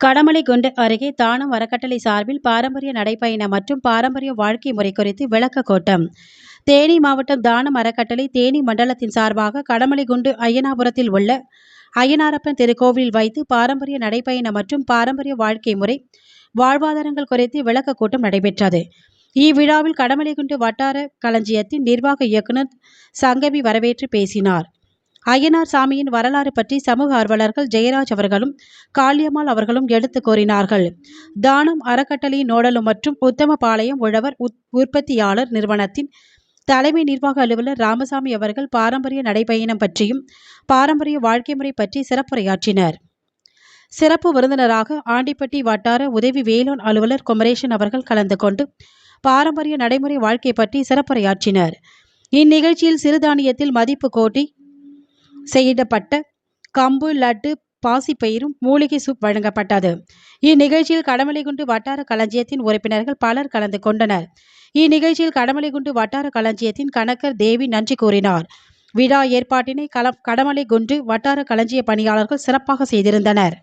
கடமலைக்குண்டு அருகே தானம் அறக்கட்டளை சார்பில் பாரம்பரிய நடைப்பயணம் மற்றும் பாரம்பரிய வாழ்க்கை முறை குறித்து விளக்க கூட்டம். தேனி மாவட்டம் தானம் அறக்கட்டளை தேனி மண்டலத்தின் சார்பாக கடமலைக்குண்டு அய்யனாபுரத்தில் உள்ள அய்யனாரப்பன் திருக்கோவிலில் வைத்து பாரம்பரிய நடைப்பயணம் மற்றும் பாரம்பரிய வாழ்க்கை முறை வாழ்வாதாரங்கள் குறித்து விளக்க கூட்டம் நடைபெற்றது. இவ்விழாவில் கடமலைக்குண்டு வட்டார களஞ்சியத்தின் நிர்வாக இயக்குனர் சங்கவி வரவேற்று பேசினார். ஐயனார் சாமியின் வரலாறு பற்றி சமூக ஆர்வலர்கள் ஜெயராஜ் அவர்களும் காளியம்மாள் அவர்களும் எடுத்து கோரினார்கள் தானம் அறக்கட்டளையின் நோடலும் மற்றும் உத்தமபாளையம் உழவர் உத்- உற்பத்தியாளர் நிறுவனத்தின் தலைமை நிர்வாக அலுவலர் ராமசாமி அவர்கள் பாரம்பரிய நடைபயணம் பற்றியும் பாரம்பரிய வாழ்க்கை முறை பற்றி சிறப்புரையாற்றினர். சிறப்பு விருந்தினராக ஆண்டிப்பட்டி வட்டார உதவி வேளாண் அலுவலர் குமரேசன் அவர்கள் கலந்து கொண்டு பாரம்பரிய நடைமுறை வாழ்க்கை பற்றி சிறப்புரையாற்றினர். இந்நிகழ்ச்சியில் சிறுதானியத்தில் மதிப்பு கோட்டி செய்யப்பட்ட கம்பு லட்டு பாசிப்பயிரும் மூலிகை சூப் வழங்கப்பட்டது. இந்நிகழ்ச்சியில் கடமலைகுண்டு வட்டார களஞ்சியத்தின் உறுப்பினர்கள் பலர் கலந்து கொண்டனர். இந்நிகழ்ச்சியில் கடமலைகுண்டு வட்டார களஞ்சியத்தின் கணக்கர் தேவி நன்றி கூறினார். விழா ஏற்பாட்டினை கல கடமலைக்குண்டு வட்டார களஞ்சிய பணியாளர்கள் சிறப்பாக செய்திருந்தனர்.